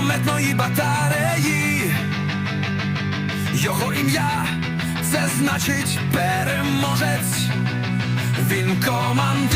мінометної батареї, його ім'я це значить переможець, він команд.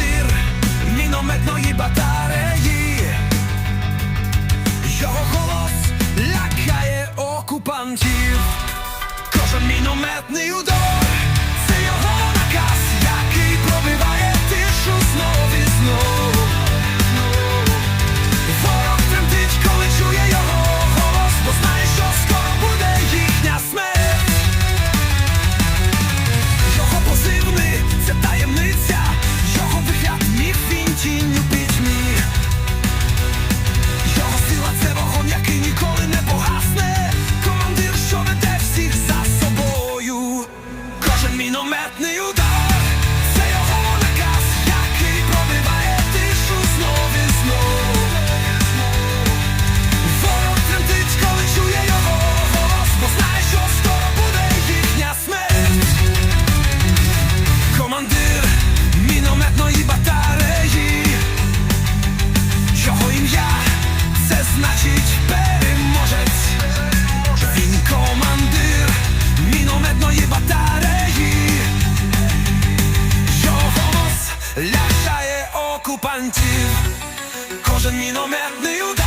Кожен мінометний удар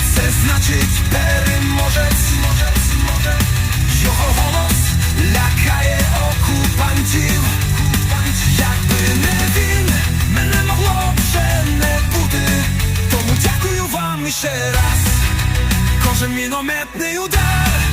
chcę znaczyć pery może, może, może Zioho honos, lakaje okupanci Jakby Nevin, mnie mogło przenę buty. To mu dziękuję wam jeszcze raz. Korzem minometny udar.